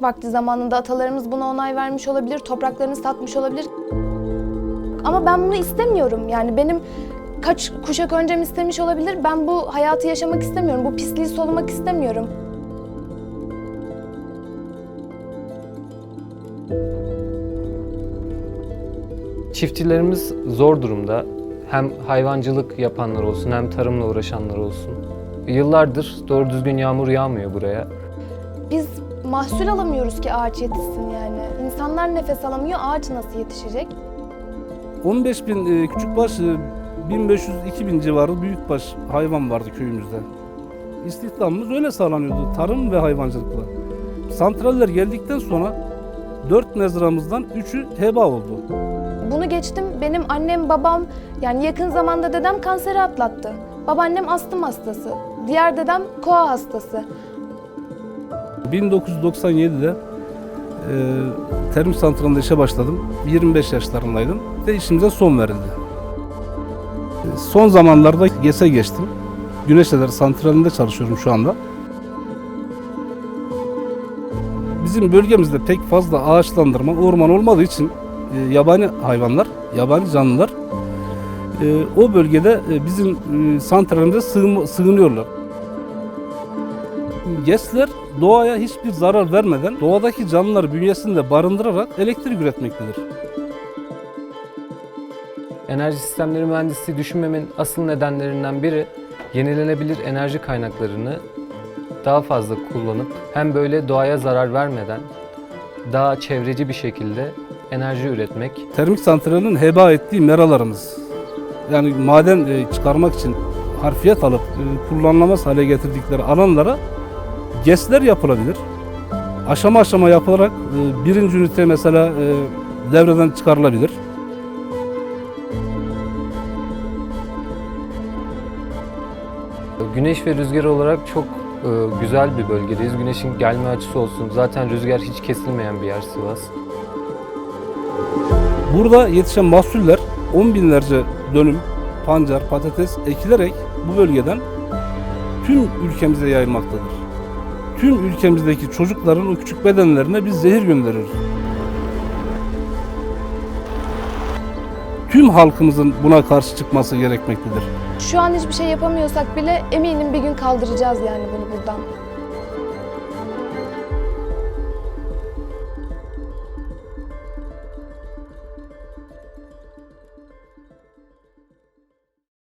vakti zamanında atalarımız buna onay vermiş olabilir, topraklarını satmış olabilir. Ama ben bunu istemiyorum. Yani benim kaç kuşak öncem istemiş olabilir. Ben bu hayatı yaşamak istemiyorum. Bu pisliği solumak istemiyorum. Çiftçilerimiz zor durumda. Hem hayvancılık yapanlar olsun hem tarımla uğraşanlar olsun. Yıllardır doğru düzgün yağmur yağmıyor buraya. Biz mahsul alamıyoruz ki ağaç yetişsin yani. İnsanlar nefes alamıyor, ağaç nasıl yetişecek? 15 bin e, küçükbaş, e, 1500-2000 civarı büyükbaş hayvan vardı köyümüzde. İstihdamımız öyle sağlanıyordu, tarım ve hayvancılıkla. Santraller geldikten sonra 4 mezramızdan 3'ü heba oldu. Bunu geçtim. Benim annem, babam, yani yakın zamanda dedem kanseri atlattı. Babaannem astım hastası. Diğer dedem koa hastası. 1997'de e, termik santralında işe başladım. 25 yaşlarındaydım ve işimize son verildi. E, Son zamanlarda GES'e geçtim. Güneş Enerji Santrali'nde çalışıyorum şu anda. Bizim bölgemizde pek fazla ağaçlandırma, orman olmadığı için e, yabani hayvanlar, yabani canlılar e, o bölgede e, bizim e, santralimize sığın- sığınıyorlar. GES'ler doğaya hiçbir zarar vermeden doğadaki canlıları bünyesinde barındırarak elektrik üretmektedir. Enerji sistemleri mühendisliği düşünmemin asıl nedenlerinden biri yenilenebilir enerji kaynaklarını daha fazla kullanıp hem böyle doğaya zarar vermeden daha çevreci bir şekilde enerji üretmek. Termik santralin heba ettiği meralarımız yani maden e, çıkarmak için harfiyat alıp e, kullanılamaz hale getirdikleri alanlara GES'ler yapılabilir. Aşama aşama yapılarak e, birinci ünite mesela e, devreden çıkarılabilir. Güneş ve rüzgar olarak çok e, güzel bir bölgedeyiz. Güneşin gelme açısı olsun. Zaten rüzgar hiç kesilmeyen bir yer Sivas. Burada yetişen mahsuller on binlerce dönüm pancar, patates ekilerek bu bölgeden tüm ülkemize yayılmaktadır. Tüm ülkemizdeki çocukların o küçük bedenlerine biz zehir gönderiyoruz. Tüm halkımızın buna karşı çıkması gerekmektedir. Şu an hiçbir şey yapamıyorsak bile eminim bir gün kaldıracağız yani bunu buradan.